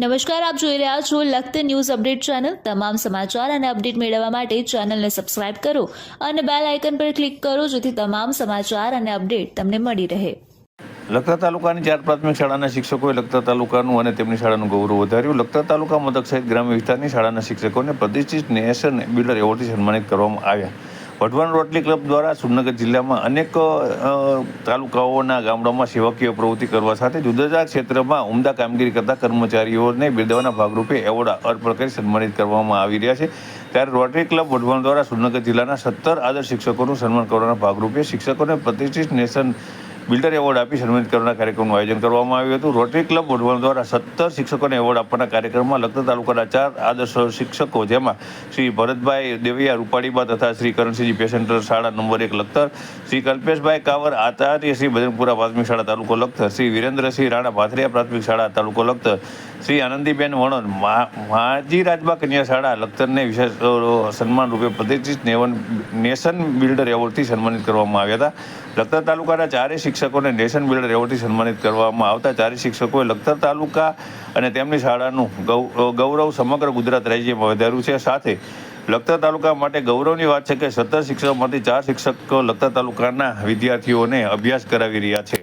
નમસ્કાર, આપ જોઈ રહ્યા છો લખત ન્યૂઝ અપડેટ ચેનલ. તમામ સમાચાર અને અપડેટ મેળવવા માટે ચેનલને સબસ્ક્રાઇબ કરો અને બેલ આઇકન પર ક્લિક કરો જેથી તમામ સમાચાર અને અપડેટ તમને મળી રહે. લખતા તાલુકાની ચાર પ્રાથમિક શાળાના શિક્ષકોએ લખતા તાલુકાનું અને તેમની શાળાનું ગૌરવ વધાર્યું. લખતા તાલુકા મથક સહિત ગ્રામ્ય વિસ્તારની શાળાના શિક્ષકોને પ્રતિષ્ઠિત નેશન બિલ્ડર એવોર્ડથી સન્માનિત કરવામાં આવ્યા. વઢવાણ રોટરી ક્લબ દ્વારા સુરનગર જિલ્લામાં અનેક તાલુકાઓના ગામડાઓમાં સેવાકીય પ્રવૃત્તિ કરવા સાથે જુદા જુદા ક્ષેત્રમાં ઉમદા કામગીરી કરતા કર્મચારીઓને બિરદાવવાના ભાગરૂપે એવોર્ડ અર્પણ કરી સન્માનિત કરવામાં આવી રહ્યા છે. ત્યારે રોટરી ક્લબ વઢવાણ દ્વારા સુરનગર જિલ્લાના સત્તર આદર્શ શિક્ષકોનું સન્માન કરવાના ભાગરૂપે શિક્ષકોને પ્રતિષ્ઠિત નેશન બિલ્ડર એવોર્ડ આપી સન્માનિત કરવાના કાર્યક્રમનું આયોજન કરવામાં આવ્યું હતું. રોટરી ક્લબ વઢવાણ દ્વારા સત્તર શિક્ષકોને એવોર્ડ આપવાના કાર્યક્રમમાં લખતર તાલુકાના ચાર આદર્શ શિક્ષકો, જેમાં શ્રી ભરતભાઈ દેવૈયા રૂપાડીબા તથા શ્રી કરણસિંહજી પેસેન્ટર શાળા નંબર એક લખતર, શ્રી કલ્પેશભાઈ કાવર આચાર્ય, શ્રી ભજનપુરા પ્રાથમિક શાળા તાલુકો લખતર, શ્રી વિરેન્દ્રસિંહ રાણા ભાથરિયા પ્રાથમિક શાળા તાલુકો લખતર, શ્રી આનંદીબેન વણોન માજી રાજબા કન્યા શાળા લખતરને વિશેષ સન્માન રૂપે પ્રતિષ્ઠિત નેવન, નેશન બિલ્ડર એવોર્ડથી સન્માનિત કરવામાં આવ્યા હતા. લખતર તાલુકાના ચારે શિક્ષકોને નેશન બિલ્ડર એવોર્ડથી સન્માનિત કરવામાં આવતા ચારેય શિક્ષકોએ લખતર તાલુકા અને તેમની શાળાનું ગૌરવ સમગ્ર ગુજરાત રાજ્યમાં વધાર્યું છે. સાથે લખતર તાલુકા માટે ગૌરવની વાત છે કે સત્તર શિક્ષકોમાંથી ચાર શિક્ષકો લખતર તાલુકાના વિદ્યાર્થીઓને અભ્યાસ કરાવી રહ્યા છે.